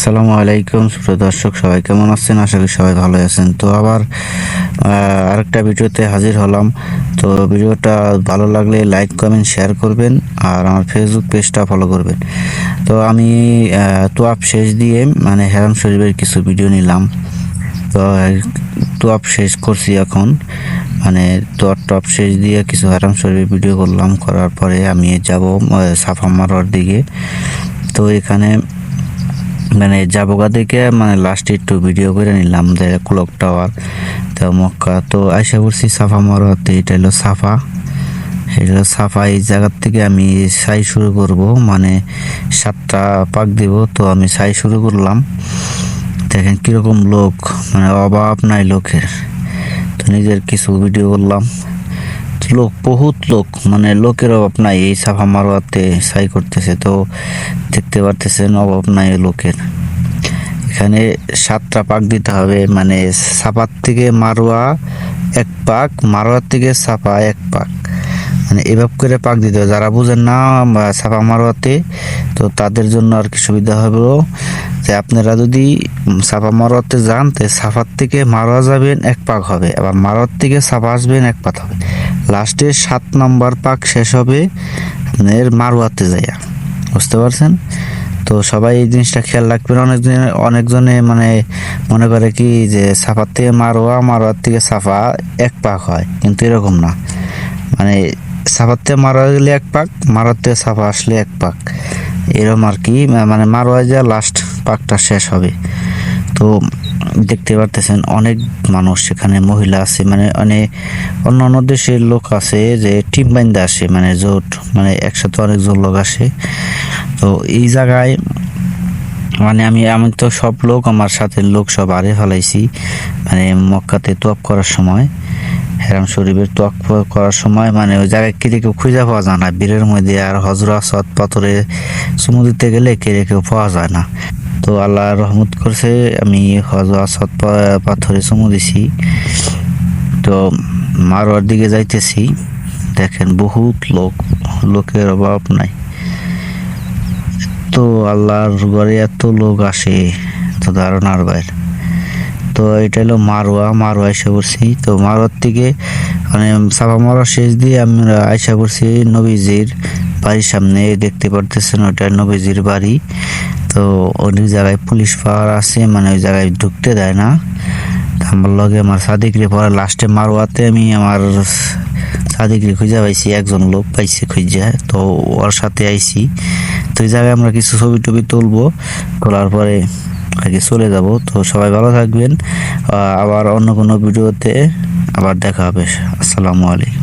আসসালামু আলাইকুম, সুপ্রিয় দর্শক, সবাই কেমন আছেন? আশা করি সবাই ভালো আছেন। তো আবার আরেকটা ভিডিওতে হাজির হলাম। তো ভিডিওটা ভালো লাগলে লাইক, কমেন্ট, শেয়ার করবেন আর আমার ফেসবুক পেজটা ফলো করবেন। তো আমি তোয়াপ শেষ দিয়ে মানে হেরাম শরীফের কিছু ভিডিও নিলাম। তো তোয়াপ শেষ করছি এখন। মানে তোয়ার টপ শেষ দিয়ে কিছু হারাম শরীফের ভিডিও করলাম। করার পরে আমি যাব সাফা মারোয়ার দিকে। তো এখানে মানে যাবোগা থেকে মানে লাস্টে একটু ভিডিও করে নিলাম যে ক্লক টাওয়ার তো মক্কা। তো আইসা করছি সাফা মারোয়াতে এটা হলো সাফা। এটা হলো সাফা, এই জায়গার থেকে আমি সাই শুরু করব মানে সাতটা পাক দিব, তো আমি সাই শুরু করলাম। দেখেন কীরকম লোক মানে অভাব নাই লোকের। তো নিজের কিছু ভিডিও করলাম। লোক, বহুত লোক মানে লোকের অভাব নাই, এই সাফা মারোয়াতে সাই করতেছে, তো দেখতে পারতেছেন অভাব নাই লোকের। এখানে সাতটা পাক দিতে হবে মানে সাপার থেকে মারোয়া এক পাক, মারোয়ার থেকে সাপা এক পাক। মানে এভাবে করে পাক দিতে হবে। যারা বুঝেন না সাপা মারোয়াতে, তো তাদের জন্য আর কি সুবিধা হবে যে আপনারা যদি সাপা মারোয়াতে যান, তো সাফার থেকে মারোয়া যাবেন, এক পাক হবে। আবার মারোয়ার থেকে সাপা আসবেন, এক পাক হবে। লাস্টে সাত নম্বর পাক শেষ হবে আপনার মারোয়াতে যাইয়া। বুঝতে পারছেন? তো সবাই এই জিনিসটা খেয়াল রাখবেন। অনেকজনে অনেকজনে মানে মনে করে কি যে সাফার থেকে মারোয়া, মারোয়ার থেকে সাফা এক পাক হয়। কিন্তু এরকম না। মানে সাফার থেকে মারোয়া গেলে এক পাক থেকে সাফা আসলে এক পাক। এরকম আর কি মানে মারোয়া যা লাস্ট পাকটা শেষ হবে। তো দেখতে পারতেছেন অনেক মানুষ সেখানে মহিলা আছে মানে অনেক অন্য অন্য দেশের লোক আছে যে টিম বাইন্দা আসে মানে জোট মানে একসাথে অনেকজন লোক আসে। তো এই জায়গায় মানে আমি আমি তো সব লোক, আমার সাথে লোক সব আরে ফেলাইছি মানে মক্কাতে তোয়াপ করার সময়। হেরাম শরীফের তোয়াপ করার সময় মানে ওই জায়গায় কেটে কেউ খুঁজে পাওয়া যায় না। বীরের মধ্যে আর হজরা সৎ পাথরে চুমু দিতে গেলে কেড়ে কেউ পাওয়া যায় না। তো আল্লাহ রহমত করছে, আমি হজরা সৎ পাথরে চুমু দিছি। তো মারোয়ার দিকে যাইতেছি। দেখেন বহুত লোক, লোকের অভাব নাই। তো আল্লাহর ঘরে এত লোক আসে, তো ধারণার বাইরে। তো এটা হলো মারোয়া মারোয়া এসে করছি তো মারোয়ার থেকে মানে সাফা মারোয়া শেষ দিয়ে আমরা আয়সা করছি নবীজির বাড়ির সামনে। দেখতে পারতেছেন ওটা নবীজির বাড়ি। তো অনেক জায়গায় পুলিশ পাওয়ার আছে মানে ওই জায়গায় ঢুকতে দেয় না। আমার লগে আমার সাদিকরে পরে লাস্টে মারোয়াতে আমি আমার সাদিকরে খুঁজে পাইছি, একজন লোক পাইছি খুঁজে। তো ওর সাথে আইছি। তো এই জায়গায় আমরা কিছু ছবি টবি তুলবো, তোলার পরে আগে চলে যাব। তো সবাই ভালো থাকবেন। আবার অন্য কোনো ভিডিওতে আবার দেখা হবে। আসসালামু আলাইকুম।